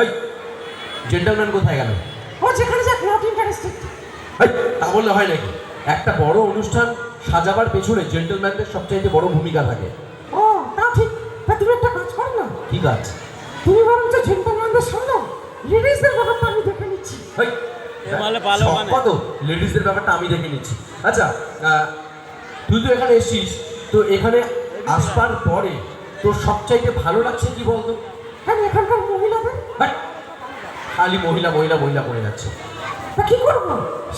High gentleman কোথায় গেল? ও যেখানে যাক নট ইন্টারেস্টেড তা বললে হয় নাকি? একটা বড় অনুষ্ঠান সাজাবার পেছনে জেন্টলম্যানদের সবচাইতে বড় ভূমিকা থাকে। ও তা ঠিক। তা তুমি একটা কাজ করো না। কি কাজ? তুমি বরঞ্চ জেন্টলম্যানদের সামনে লেডিসদের ব্যাপারটা আমি দেখে নিচ্ছি। হাই ভালো মানে। কত? লেডিসদের ব্যাপারটা আমি দেখে নিচ্ছি। আচ্ছা আহ, তুই তো এখানে এসেছিস। তো এখানে আসবার পরে তোর সবচাইতে ভালো লাগছে কি বলতো? কেন এখানকার মহিলাদের হাই, খালি মহিলা মহিলা মহিলা করে যাচ্ছে। তা কি করব?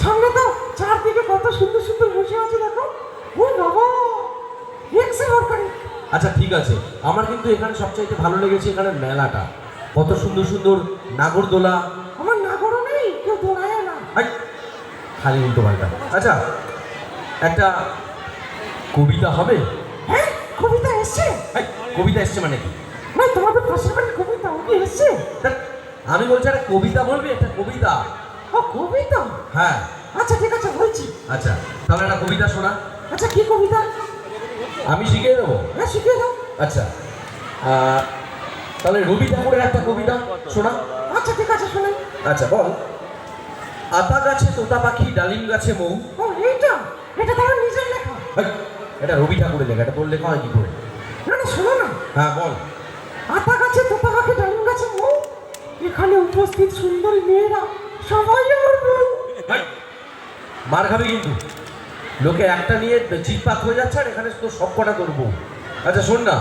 সামনে তো চারদিকে কত সুন্দর সুন্দর বসে আছে দেখো। ও বাবা এক্সে দরকারি। আচ্ছা ঠিক আছে। আমার কিন্তু এখানে সবচাইতে ভালো লেগেছে এখানে মেলাটা। কত সুন্দর সুন্দর নাগরদোলা। আমার নাগরও নেই কেউ দৌড়ায় না। খালি উল্টো পাল্টা। আচ্ছা একটা কবিতা হবে? হ্যাঁ কবিতা এসছে? কবিতা এসছে মানে কি? না তোমাদের কবিতা এসছে? আমি বলছি একটা কবিতা বলবি? একটা কবিতা? ও কবিতা? হ্যাঁ। আচ্ছা ঠিক আছে বলছি। আচ্ছা তাহলে একটা কবিতা শোনা। আচ্ছা কি কবিতা? আমি শিখিয়ে দেবো? হ্যাঁ শিখিয়ে দাও। আচ্ছা তাহলে রবি ঠাকুরের একটা কবিতা শোনা। আচ্ছা ঠিক আছে শোনাই। আচ্ছা বল। আতা গাছে তোতা পাখি ডালিম গাছে মৌ। ও এইটা? এটা তোমার নিজের লেখা। এটা রবি ঠাকুরের লেখা এটা তোর লেখা হয় কি করে? না না শোনো না। হ্যাঁ বল আতা গাছে তোতা গাছে ডালিম গাছে মৌ এখানে উপস্থিত সুন্দরী মেয়েরা সবাই আমার বউ। মার খাবে কিন্তু। লোকে একটা নিয়ে চিৎপাত হয়ে যাচ্ছে আর এখানে তো সব কটা করব আচ্ছা শোন না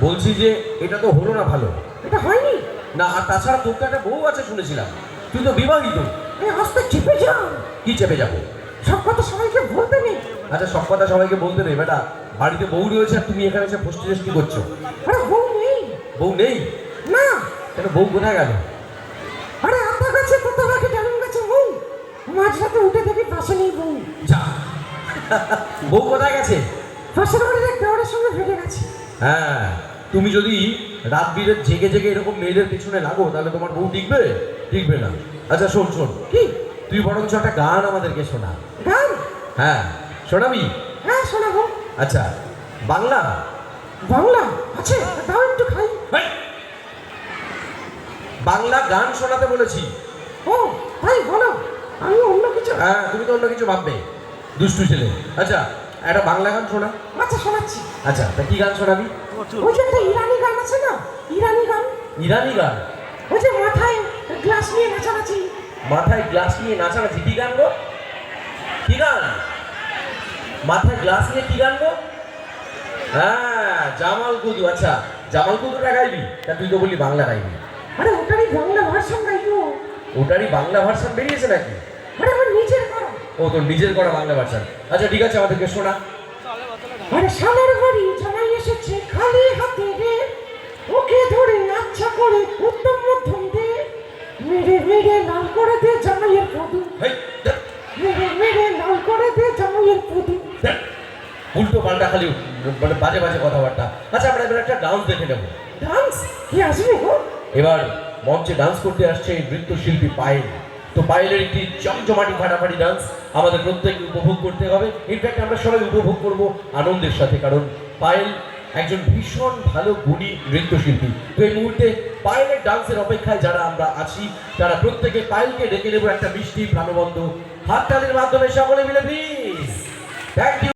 বলছি যে এটা তো হলো না ভালো। এটা হয়নি? না আর তাছাড়া তোর তো একটা বউ আছে শুনেছিলাম। তুই তো বিবাহিত। এই আস্তে চেপে যাও। কি চেপে যাব? সব কথা সবাইকে বলতে নেই। আচ্ছা সব কথা সবাইকে বলতে নেই বেটা। বাড়িতে বউ রয়েছে আর তুমি এখানে এসে ফষ্টি করছ। আরে বউ নেই। বউ নেই? না। কেন বউ কোথায় গেল আরে আতা গাছে তোতা গাছে ডালিম গাছে বউ মাঝরাতে উঠে দেখি পাশে নেই বউ। যা। বউ কোথায় গেছে? পাশের বাড়ির এক দেওয়ারের সঙ্গে ভেটে গেছে। হ্যাঁ তুমি যদি রাত বিরেত জেগে জেগে এরকম মেয়েদের পিছনে লাগো তাহলে তোমার বউ টিকবে? টিকবে না। আচ্ছা শোন শোন। কি? তুই বরঞ্চ একটা গান আমাদেরকে শোনা। গান? হ্যাঁ শোনাবি? হ্যাঁ শোনাবো। আচ্ছা বাংলা? বাংলা? আছে দাও একটু খাই। বাংলা গান শোনাতে বলেছি। ও তাই বলো আমি অন্য কিছু হ্যাঁ তুমি তো অন্য কিছু ভাববে। দুষ্টু ছেলে। আচ্ছা একটা বাংলা গান শোনা। আচ্ছা শোনাচ্ছি। আচ্ছা তা কি গান শোনাবি? ওই যে একটা ইরানি গান আছে না? ইরানি গান? ইরানি গান? ওই যে মাথায় গ্লাস নিয়ে নাচানাচি। মাথায় গ্লাস নিয়ে নাচানাচি। কি গান গো? কি গান? মাথায় গ্লাস নিয়ে কি গান গো? হ্যাঁ জামাল কুদু। আচ্ছা জামাল কুদুটা গাইবি? তা তুই তো বললি বাংলা গাইবি? আরে ওটারই বাংলা ভার্সন গাইবো। ওটারই বাংলা ভার্সন বেরিয়েছে নাকি আরে আমার নিজের করা ও তোর নিজের করা বাংলা ভার্সন আচ্ছা ঠিক আছে আমাদেরকে শোনা। আরে শালের বাড়ি জামাই এসেছে খালি হাতে রে। ওকে ধরে আচ্ছা করে উত্তম মধ্যম দে। মেরে মেরে লাল করে দে জামাইয়ের পদু হেই, মেরে মেরে লাল করে দে জামাইয়ের পদু। উল্টো পাল্টা খালি মানে বাজে বাজে কথাবার্তা। আচ্ছা আমরা এবার একটা ডান্স দেখে নেব। ডান্স কি আসবে গো? এবার মঞ্চে ডান্স করতে আসছে এই নৃত্যশিল্পী পায়েল। তো পায়েলের একটি চমচমাটি ফাটাফাটি ডান্স আমাদের প্রত্যেককে উপভোগ করতে হবে। ইনফ্যাক্ট আমরা সবাই উপভোগ করব আনন্দের সাথে, কারণ পায়েল একজন ভীষণ ভালো গুণী নৃত্যশিল্পী। তো এই মুহূর্তে পায়েলের ডান্সের অপেক্ষায় যারা আমরা আছি, তারা প্রত্যেকে পায়েলকে ডেকে নেব একটা মিষ্টি প্রাণবন্ধ। হাততালির মাধ্যমে সকলে মিলে প্লিজ থ্যাংক ইউ